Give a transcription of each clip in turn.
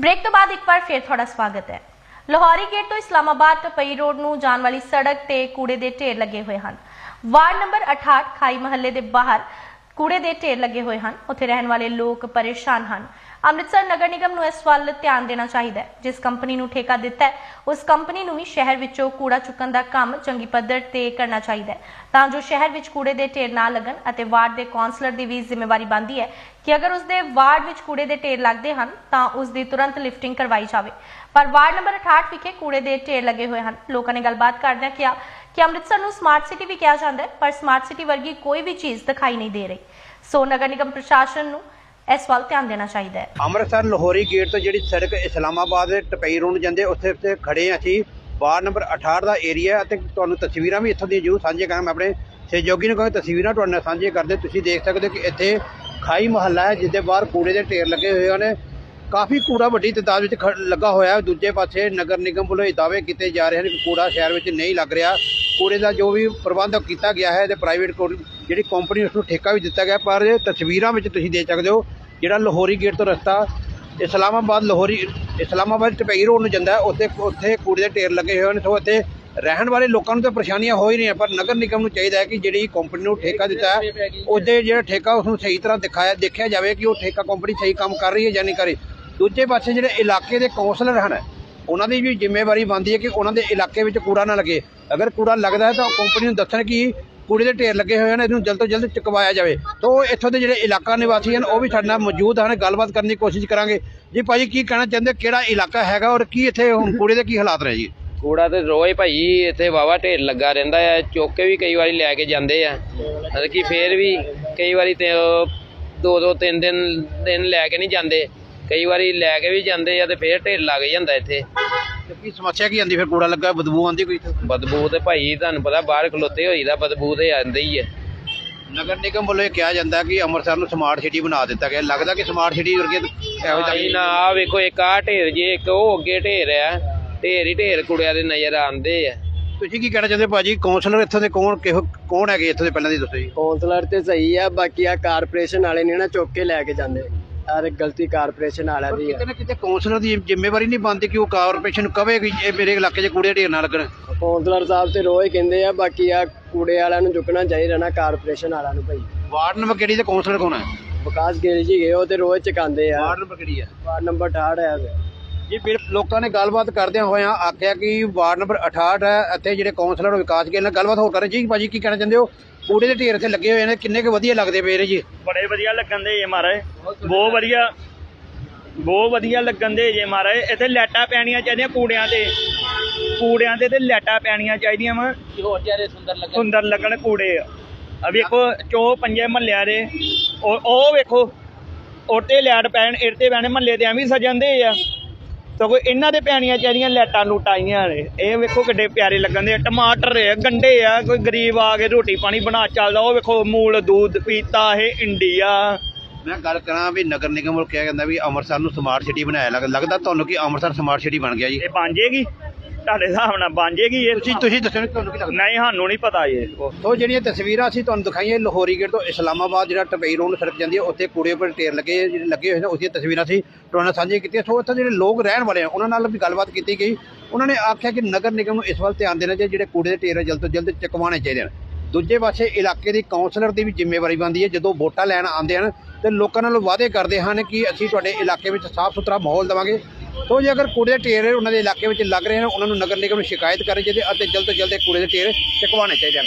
Break ਤੋਂ ਬਾਅਦ ਇੱਕ ਵਾਰ ਫੇਰ ਤੁਹਾਡਾ ਸਵਾਗਤ ਹੈ। ਲਾਹੌਰੀ ਗੇਟ ਤੋਂ ਇਸਲਾਮਾਬਾਦ ਟਪਈ ਰੋਡ ਨੂੰ ਜਾਣ ਵਾਲੀ ਸੜਕ ਤੇ ਕੂੜੇ ਦੇ ਢੇਰ ਲੱਗੇ ਹੋਏ ਹਨ। ਵਾਰਡ ਨੰਬਰ 68 ਖਾਈ ਮਹੱਲੇ ਦੇ ਬਾਹਰ ਕੂੜੇ ਦੇ ਢੇਰ ਲੱਗੇ ਹੋਏ ਹਨ। ਉੱਥੇ ਰਹਿਣ ਵਾਲੇ ਲੋਕ ਪਰੇਸ਼ਾਨ ਹਨ। ਅੰਮ੍ਰਿਤਸਰ ਨਗਰ ਨਿਗਮ ਨੂੰ ਇਸ ਵੱਲ ਧਿਆਨ ਦੇਣਾ ਚਾਹੀਦਾ ਹੈ। ਜਿਸ ਕੰਪਨੀ ਨੂੰ ਠੇਕਾ ਦਿੱਤਾ ਹੈ, ਉਸ ਕੰਪਨੀ ਨੂੰ ਵੀ ਸ਼ਹਿਰ ਵਿੱਚੋਂ ਕੂੜਾ ਚੁੱਕਣ ਦਾ ਕੰਮ ਚੰਗੀ ਪੱਧਰ ਤੇ ਕਰਨਾ ਚਾਹੀਦਾ ਹੈ। ਤਾਂ ਜੋ ਸ਼ਹਿਰ ਵਿੱਚ ਕੂੜੇ ਦੇ ਢੇਰ ਨਾ ਲੱਗਣ ਅਤੇ ਵਾਰਡ ਦੇ ਕੌਂਸਲਰ ਦੀ ਵੀ ਜ਼ਿੰਮੇਵਾਰੀ ਬਣਦੀ ਹੈ ਕਿ ਅਗਰ ਉਸ ਦੇ ਵਾਰਡ ਵਿੱਚ ਕੂੜੇ ਦੇ ਢੇਰ ਲੱਗਦੇ ਹਨ, ਤਾਂ ਉਸ ਦੀ ਤੁਰੰਤ ਲਿਫਟਿੰਗ ਕਰਵਾਈ ਜਾਵੇ। ਪਰ ਵਾਰਡ ਨੰਬਰ 68 ਵਿਖੇ ਕੂੜੇ ਦੇ ਢੇਰ ਲੱਗੇ ਹੋਏ ਹਨ। ਲੋਕਾਂ ਨੇ ਗੱਲਬਾਤ ਕਰਦਿਆਂ ਕਿਹਾ ਕਿ ਅੰਮ੍ਰਿਤਸਰ ਨੂੰ ਸਮਾਰਟ ਸਿਟੀ ਵੀ ਕਿਹਾ ਜਾਂਦਾ ਹੈ, ਪਰ ਸਮਾਰਟ ਸਿਟੀ ਵਰਗੀ ਕੋਈ ਵੀ ਚੀਜ਼ ਦਿਖਾਈ ਨਹੀਂ ਦੇ ਰਹੀ। ਸੋ ਨਗਰ ਨਿਗਮ ਪ੍ਰਸ਼ਾਸਨ ਨੂੰ ਇਸ ਵੱਲ ਧਿਆਨ ਦੇਣਾ ਚਾਹੀਦਾ ਹੈ। ਅੰਮ੍ਰਿਤਸਰ ਲਾਹੌਰੀ ਗੇਟ ਤੋਂ ਜਿਹੜੀ ਸੜਕ ਇਸਲਾਮਾਬਾਦ ਦੇ ਟਪਈ ਰੋਡ ਜਾਂਦੇ, ਉੱਥੇ ਉੱਤੇ ਖੜੇ ਅਸੀਂ। ਵਾਰਡ ਨੰਬਰ 68 ਦਾ ਏਰੀਆ ਅਤੇ ਤੁਹਾਨੂੰ ਤਸਵੀਰਾਂ ਵੀ ਇੱਥੋਂ ਦੀਆਂ ਜ਼ਰੂਰ ਸਾਂਝੇ ਕਰਾਂ ਮੈਂ ਆਪਣੇ ਸਹਿਯੋਗੀ ਨੂੰ ਕਹਾਂ ਤਸਵੀਰਾਂ ਤੁਹਾਡੇ ਨਾਲ ਸਾਂਝੇ ਕਰਦੇ। ਤੁਸੀਂ ਦੇਖ ਸਕਦੇ ਹੋ ਕਿ ਇੱਥੇ ਖਾਈ ਮਹੱਲਾ ਹੈ, ਜਿਸ ਦੇ ਬਾਹਰ ਕੂੜੇ ਦੇ ਢੇਰ ਲੱਗੇ ਹੋਏ ਹਨ। ਕਾਫੀ ਕੂੜਾ ਵੱਡੀ ਤਾਦਾਦ ਵਿੱਚ ਖ- ਲੱਗਾ ਹੋਇਆ ਹੈ। ਦੂਜੇ ਪਾਸੇ ਨਗਰ ਨਿਗਮ ਵੱਲੋਂ ਇਹ ਦਾਅਵੇ ਕੀਤੇ ਜਾ ਰਹੇ ਹਨ ਕਿ ਕੂੜਾ ਸ਼ਹਿਰ ਵਿੱਚ ਨਹੀਂ ਲੱਗ ਰਿਹਾ। ਕੂੜੇ ਦਾ ਜੋ ਵੀ ਪ੍ਰਬੰਧ ਕੀਤਾ ਗਿਆ ਹੈ ਤੇ ਪ੍ਰਾਈਵੇਟ ਜਿਹੜੀ ਕੰਪਨੀ ਉਸ ਨੂੰ ਠੇਕਾ ਵੀ ਦਿੱਤਾ ਗਿਆ, ਪਰ ਤਸਵੀਰਾਂ ਵਿੱਚ ਤੁਸੀਂ ਦੇਖ ਸਕਦੇ ਹੋ, ਜਿਹੜਾ ਲਾਹੌਰੀ ਗੇਟ ਤੋਂ ਰਸਤਾ, ਇਸਲਾਮਾਬਾਦ ਲਾਹੌਰੀ, ਇਸਲਾਮਾਬਾਦ ਟਪਈ ਰੋਡ ਨੂੰ ਜਾਂਦਾ ਉੱਥੇ ਉੱਥੇ ਕੂੜੇ ਦੇ ਢੇਰ ਲੱਗੇ ਹੋਏ ਨੇ, ਸੋ ਇੱਥੇ ਰਹਿਣ ਵਾਲੇ ਲੋਕਾਂ ਨੂੰ ਤਾਂ ਪਰੇਸ਼ਾਨੀਆਂ ਹੋ ਹੀ ਰਹੀਆਂ, ਪਰ ਨਗਰ ਨਿਗਮ ਨੂੰ ਚਾਹੀਦਾ ਹੈ ਕਿ ਜਿਹੜੀ ਕੰਪਨੀ ਨੂੰ ਠੇਕਾ ਦਿੱਤਾ ਉਹਦੇ ਜਿਹੜਾ ਠੇਕਾ ਉਸ ਨੂੰ ਸਹੀ ਤਰ੍ਹਾਂ ਦਿਖਾਇਆ, ਦੇਖਿਆ ਜਾਵੇ ਕਿ ਉਹ ਠੇਕਾ ਕੰਪਨੀ ਸਹੀ ਕੰਮ ਕਰ ਰਹੀ ਹੈ ਜਾਂ ਨਹੀਂ ਕਰ ਰਹੀ। ਦੂਜੇ ਪਾਸੇ ਜਿਹੜੇ ਇਲਾਕੇ ਦੇ ਕੌਂਸਲਰ ਹਨ, ਉਹਨਾਂ ਦੀ ਵੀ ਜ਼ਿੰਮੇਵਾਰੀ ਬਣਦੀ ਹੈ ਕਿ ਉਹਨਾਂ ਦੇ ਇਲਾਕੇ ਵਿੱਚ ਕੂੜਾ ਨਾ ਲੱਗੇ। ਅਗਰ ਕੂੜਾ ਲੱਗਦਾ ਹੈ ਤਾਂ ਉਹ ਕੰਪਨੀ ਨੂੰ ਦੱਸਣ ਕਿ ਕੂੜੇ ਦੇ ਢੇਰ ਲੱਗੇ ਹੋਏ ਹਨ, ਇਹਨੂੰ ਜਲਦ ਤੋਂ ਜਲਦ ਚੁਕਵਾਇਆ ਜਾਵੇ। ਤੋਂ ਇੱਥੋਂ ਦੇ ਜਿਹੜੇ ਇਲਾਕਾ ਨਿਵਾਸੀ ਹਨ, ਉਹ ਵੀ ਸਾਡੇ ਨਾਲ ਮੌਜੂਦ ਹਨ, ਗੱਲਬਾਤ ਕਰਨ ਦੀ ਕੋਸ਼ਿਸ਼ ਕਰਾਂਗੇ। ਜੀ ਭਾਜੀ, ਕੀ ਕਹਿਣਾ ਚਾਹੁੰਦੇ? ਕਿਹੜਾ ਇਲਾਕਾ ਹੈਗਾ ਔਰ ਕੀ ਇੱਥੇ ਹੁਣ ਕੂੜੇ ਦੇ ਕੀ ਹਾਲਾਤ ਰਹੇ ਜੀ? ਕੂੜਾ ਤੇ ਰੋਜ਼ ਭਾਈ ਇੱਥੇ ਵਾਵਾ ਢੇਰ ਲੱਗਾ ਰਹਿੰਦਾ ਹੈ ਚੁੱਕ ਕੇ ਵੀ ਕਈ ਵਾਰੀ ਲੈ ਕੇ ਜਾਂਦੇ ਆ। ਮਤਲਬ ਕਿ ਫੇਰ ਵੀ ਕਈ ਵਾਰੀ ਤੇ ਦੋ ਦੋ, ਤਿੰਨ ਦਿਨ ਦਿਨ ਲੈ ਕੇ ਨਹੀਂ ਜਾਂਦੇ। ਕਈ ਵਾਰੀ ਲੈ ਕੇ ਵੀ ਜਾਂਦੇ ਆ ਤੇ ਫੇਰ ਢੇਰ ਲੱਗ ਜਾਂਦਾ ਇੱਥੇ। ਤੇ ਕੀ ਸਮੱਸਿਆ ਕੀ ਆਂਦੀ ਫਿਰ ਕੂੜਾ ਲੱਗਾ ਬਦਬੂ ਆਂਦੀ ਕੋਈ ਇੱਥੇ? ਬਦਬੂ ਤੇ ਭਾਈ ਤੁਹਾਨੂੰ ਪਤਾ ਬਾਹਰ ਖਲੋਤੇ ਹੋਈਦਾ ਬਦਬੂ ਤੇ ਆਂਦੀ ਹੀ ਹੈ। ਨਗਰ ਨਿਗਮ ਵੱਲੋਂ ਇਹ ਕਿਹਾ ਜਾਂਦਾ ਕਿ ਅੰਮ੍ਰਿਤਸਰ ਨੂੰ ਸਮਾਰਟ ਸਿਟੀ ਬਣਾ ਦਿੱਤਾ ਗਿਆ। ਲੱਗਦਾ ਕਿ ਸਮਾਰਟ ਸਿਟੀ ਵਰਗੇ ਇਹੋ ਭਾਈ ਜਿਹੀ ਨਾ ਆ ਵੇਖੋ ਇੱਕ ਆ ਢੇਰ ਜੇ ਇੱਕ ਉਹ ਅੱਗੇ ਢੇਰ ਆ। ਢੇਰ ਹੀ ਢੇਰ ਕੁੜਿਆਂ ਦੇ ਨਜ਼ਰ ਆਉਂਦੇ ਆ। ਤੁਸੀਂ ਕੀ ਕਹਿਣਾ ਚਾਹੁੰਦੇ ਭਾਜੀ? ਕਾਉਂਸਲਰ ਇੱਥੋਂ ਦੇ ਕੌਣ ਕਿਹੋ ਕੌਣ ਹੈਗੇ ਇੱਥੋਂ ਦੇ ਪਹਿਲਾਂ ਦੀ ਦੱਸੋ ਜੀ? ਕੌਂਸਲਰ ਤੇ ਸਹੀ ਆ ਬਾਕੀ ਆ ਕਾਰਪੋਰੇਸ਼ਨ ਵਾਲੇ ਨੇ ਨਾ ਚੁੱਕ ਕੇ ਲੈ ਕੇ ਜਾਂਦੇ। ਯਾਰ ਗਲਤੀ ਕਾਰਪੋਰੇਸ਼ਨ ਵਾਲਿਆਂ ਦੀ ਕਿਤੇ ਨਾ ਕਿਤੇ ਕਾਉਂਸਲਰ ਦੀ ਜ਼ਿੰਮੇਵਾਰੀ ਨਹੀਂ ਬਣਦੀ ਕਿ ਉਹ ਕਾਰਪੋਰੇਸ਼ਨ ਨੂੰ ਕਵੇ ਕਿ ਇਹ ਮੇਰੇ ਇਲਾਕੇ 'ਚ ਕੂੜੇ ਢੇਰ ਨਾ ਲੱਗਣ। ਕੌਂਸਲਰ ਸਾਹਿਬ ਤੇ ਰੋਜ਼ ਕਹਿੰਦੇ ਆ ਬਾਕੀ ਆ ਕੂੜੇ ਵਾਲਿਆਂ ਨੂੰ ਚੁੱਕਣਾ ਚਾਹੀਦਾ ਨਾ ਕਾਰਪੋਰੇਸ਼ਨ ਵਾਲਿਆਂ ਨੂੰ ਭਾਈ। ਵਾਰਡ ਨੰਬਰ ਕਿਹੜੀ ਤੇ ਕਾਉਂਸਲਰ ਕੌਣ ਹੈ ਵਿਕਾਸ ਗਿੱਲ ਜੀ ਗਏ ਉਹ ਤੇ ਰੋਜ਼ ਚਕਾਉਂਦੇ ਆ। ਵਾਰਡ ਨੰਬਰ ਕਿਹੜੀ ਹੈ ਵਾਰਡ ਨੰਬਰ 68 ਹੈ। ਜੀ ਫਿਰ ਲੋਕਾਂ ਨੇ ਗੱਲਬਾਤ ਕਰਦਿਆਂ ਹੋਇਆਂ ਆਖਿਆ ਕਿ ਵਾਰਡ ਨੰਬਰ 68 ਹੈ ਇੱਥੇ ਜਿਹੜੇ ਕਾਉਂਸਲਰ ਵਿਕਾਸ ਗਿੱਲ ਨਾਲ ਗੱਲਬਾਤ ਹੋਰ ਕਰ ਰਹੇ। ਜੀ ਭਾਜੀ ਕੀ ਕਹਿਣਾ ਚਾਹੁੰਦੇ ਹੋ? ਕੂੜੇ ਦੇ ਢੇਰ ਇੱਥੇ ਲੱਗੇ ਹੋਏ ਨੇ ਕਿੰਨੇ ਕੁ ਵਧੀਆ ਲੱਗਦੇ ਪਏ ਨੇ ਜੀ? ਬੜੇ ਵਧੀਆ ਲੱਗਣ ਦੇ ਜੇ ਮਹਾਰਾਜ ਬਹੁਤ ਵਧੀਆ ਬਹੁਤ ਵਧੀਆ ਲੱਗਣ ਦੇ ਜੇ ਮਹਾਰਾਜ। ਇੱਥੇ ਲੈਟਾਂ ਪੈਣੀਆਂ ਚਾਹੀਦੀਆਂ ਕੂੜਿਆਂ ਤੇ। ਕੂੜਿਆਂ ਤੇ ਤੇ ਲੈਟਾਂ ਪੈਣੀਆਂ ਚਾਹੀਦੀਆਂ ਵਾ। ਹੋਰ ਜ਼ਿਆਦਾ ਸੁੰਦਰ ਲੱਗੇ ਸੁੰਦਰ ਲੱਗਣ ਕੂੜੇ। ਆ ਵੇਖੋ ਚੋ ਪੰਜੇ ਮਹੱਲਿਆਂ ਦੇ ਉਹ ਉਹ ਵੇਖੋ ਉਹਤੇ ਲੈਟ ਪੈਣ ਇਰਤੇ ਪੈਣੇ ਮਹੱਲੇ ਦੇ ਐਵੇਂ ਸਜਣਦੇ ਆ। ਕੋਈ ਇਹਨਾਂ ਦੇ ਪੈਣੀਆਂ ਚਾਹੀਦੀਆਂ ਲੈਟਾਂ ਲੁਟਾਈਆਂ ਨੇ। ਇਹ ਵੇਖੋ ਕਿੱਡੇ ਪਿਆਰੇ ਲੱਗਣ ਦੇ। ਟਮਾਟਰ ਆ ਗੰਡੇ ਆ ਕੋਈ ਗਰੀਬ ਆ ਕੇ ਰੋਟੀ ਪਾਣੀ ਬਣਾ ਚੱਲਦਾ। ਉਹ ਵੇਖੋ ਮੂਲ ਦੂਧ ਪੀਤਾ ਇਹ ਇੰਡੀਆ। ਮੈਂ ਗੱਲ ਕਰਾਂ ਵੀ ਨਗਰ ਨਿਗਮ ਵੱਲੋਂ ਕਿਹਾ ਜਾਂਦਾ ਵੀ ਅੰਮ੍ਰਿਤਸਰ ਨੂੰ ਸਮਾਰਟ ਸਿਟੀ ਬਣਾਇਆ ਲੱਗ- ਲੱਗਦਾ ਤੁਹਾਨੂੰ ਕਿ ਅੰਮ੍ਰਿਤਸਰ ਸਮਾਰਟ ਸਿਟੀ ਬਣ ਗਿਆ ਜੀ। ਇਹ ਬਣ ਜੇਗੀ? ਤੁਹਾਡੇ ਹਿਸਾਬ ਨਾਲ ਬਣ ਜੇਗੀ ਇਹ? ਤੁਸੀਂ ਤੁਸੀਂ ਦੱਸੋ ਤੁਹਾਨੂੰ ਕੀ ਲੱਗਦਾ? ਨਹੀਂ ਸਾਨੂੰ ਨਹੀਂ ਪਤਾ ਇਹ। ਸੋ ਜਿਹੜੀਆਂ ਤਸਵੀਰਾਂ ਅਸੀਂ ਤੁਹਾਨੂੰ ਦਿਖਾਈਆਂ ਲਾਹੌਰੀ ਗੇਟ ਤੋਂ ਇਸਲਾਮਾਬਾਦ ਜਿਹੜਾ ਟਪਈ ਰੋਡ ਨੂੰ ਸੜਕ ਜਾਂਦੀ ਹੈ ਉੱਥੇ ਕੂੜੇ ਉੱਪਰ ਢੇਰ ਲੱਗੇ ਜਿਹੜੇ ਲੱਗੇ ਹੋਏ ਨੇ ਉਸੇ ਤਸਵੀਰਾਂ ਅਸੀਂ ਤੁਹਾਡੇ ਨਾਲ ਸਾਂਝੀਆਂ ਕੀਤੀਆਂ। ਸੋ ਉੱਥੇ ਜਿਹੜੇ ਲੋਕ ਰਹਿਣ ਵਾਲੇ ਆ ਉਹਨਾਂ ਨਾਲ ਵੀ ਗੱਲਬਾਤ ਕੀਤੀ ਗਈ। ਉਹਨਾਂ ਨੇ ਆਖਿਆ ਕਿ ਨਗਰ ਨਿਗਮ ਨੂੰ ਇਸ ਵੱਲ ਧਿਆਨ ਦੇਣਾ ਚਾਹੀਦਾ ਜਿਹੜੇ ਕੂੜੇ ਦੇ ਢੇਰ ਜਲਦ ਤੋਂ ਜਲਦ ਚੁਕਵਾਉਣੇ ਚਾਹੀਦੇ ਹਨ। ਦੂਜੇ ਪਾਸੇ ਇਲਾਕੇ ਦੀ ਕਾਉਂਸਲਰ ਦੀ ਵੀ ਜ਼ਿੰਮੇਵਾਰੀ ਬਣਦੀ ਹੈ ਜਦੋਂ ਵੋਟਾਂ ਲੈਣ ਆਉਂਦੇ ਹਨ ਤੇ ਲੋਕਾਂ ਨਾਲ ਵਾਅਦੇ ਕਰਦੇ ਹਨ ਕਿ ਅਸੀਂ ਤੁਹਾਡੇ ਇਲਾਕੇ ਵਿੱਚ ਸਾਫ਼ ਸੁਥਰਾ ਮਾਹੌਲ ਦੇਵਾਂਗੇ। ਤੋ ਜੇ ਅਗਰ ਕੂੜੇ ਦੇ ਢੇਰ ਉਹਨਾਂ ਦੇ ਇਲਾਕੇ ਵਿੱਚ ਲੱਗ ਰਹੇ ਹਨ ਉਹਨਾਂ ਨੂੰ ਨਗਰ ਨਿਗਮ ਨੂੰ ਸ਼ਿਕਾਇਤ ਕਰਨੀ ਚਾਹੀਦੀ ਹੈ ਅਤੇ ਜਲਦ ਤੋਂ ਜਲਦ ਇਹ ਕੂੜੇ ਦੇ ਢੇਰ ਚੁਕਵਾਉਣੇ ਚਾਹੀਦੇ ਹਨ।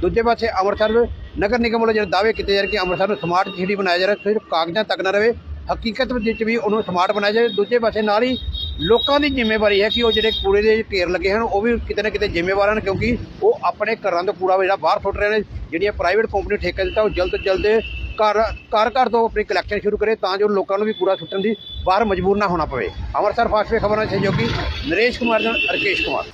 ਦੂਜੇ ਪਾਸੇ ਅੰਮ੍ਰਿਤਸਰ ਨਗਰ ਨਿਗਮ ਵੱਲੋਂ ਜਿਹੜੇ ਦਾਅਵੇ ਕੀਤੇ ਜਾ ਰਹੇ ਕਿ ਅੰਮ੍ਰਿਤਸਰ ਨੂੰ ਸਮਾਰਟ ਸਿਟੀ ਬਣਾਇਆ ਜਾ ਰਿਹਾ, ਸਿਰਫ ਕਾਗਜ਼ਾਂ ਤੱਕ ਨਾ ਰਹੇ, ਹਕੀਕਤ ਵਿੱਚ ਵੀ ਉਹਨੂੰ ਸਮਾਰਟ ਬਣਾਇਆ ਜਾਵੇ। ਦੂਜੇ ਪਾਸੇ ਨਾਲ ਹੀ ਲੋਕਾਂ ਦੀ ਜ਼ਿੰਮੇਵਾਰੀ ਹੈ ਕਿ ਉਹ ਜਿਹੜੇ ਕੂੜੇ ਦੇ ਢੇਰ ਲੱਗੇ ਹਨ, ਉਹ ਵੀ ਕਿਤੇ ਨਾ ਕਿਤੇ ਜ਼ਿੰਮੇਵਾਰ ਹਨ, ਕਿਉਂਕਿ ਉਹ ਆਪਣੇ ਘਰਾਂ ਦਾ ਕੂੜਾ ਜਿਹੜਾ ਬਾਹਰ ਸੁੱਟ ਰਹੇ ਨੇ, ਜਿਹੜੀਆਂ ਪ੍ਰਾਈਵੇਟ ਕੰਪਨੀ ਠੇਕਾ ਦਿੱਤਾ, ਉਹ ਜਲਦ ਤੋਂ ਜਲਦ ਘਰ ਘਰ ਘਰ ਤੋਂ ਆਪਣੀ ਕਲੈਕਸ਼ਨ ਸ਼ੁਰੂ ਕਰੇ ਤਾਂ ਜੋ ਲੋਕਾਂ ਨੂੰ ਵੀ ਕੂੜਾ ਸੁੱਟਣ ਦੀ ਬਾਹਰ ਮਜਬੂਰ ਨਾ ਹੋਣਾ ਪਵੇ। ਅੰਮ੍ਰਿਤਸਰ ਫਾਸਟ ਵੇ ਖਬਰਾਂ ਸਹਿਯੋਗੀ ਨਰੇਸ਼ ਕੁਮਾਰ ਜਨ ਰਕੇਸ਼ ਕੁਮਾਰ।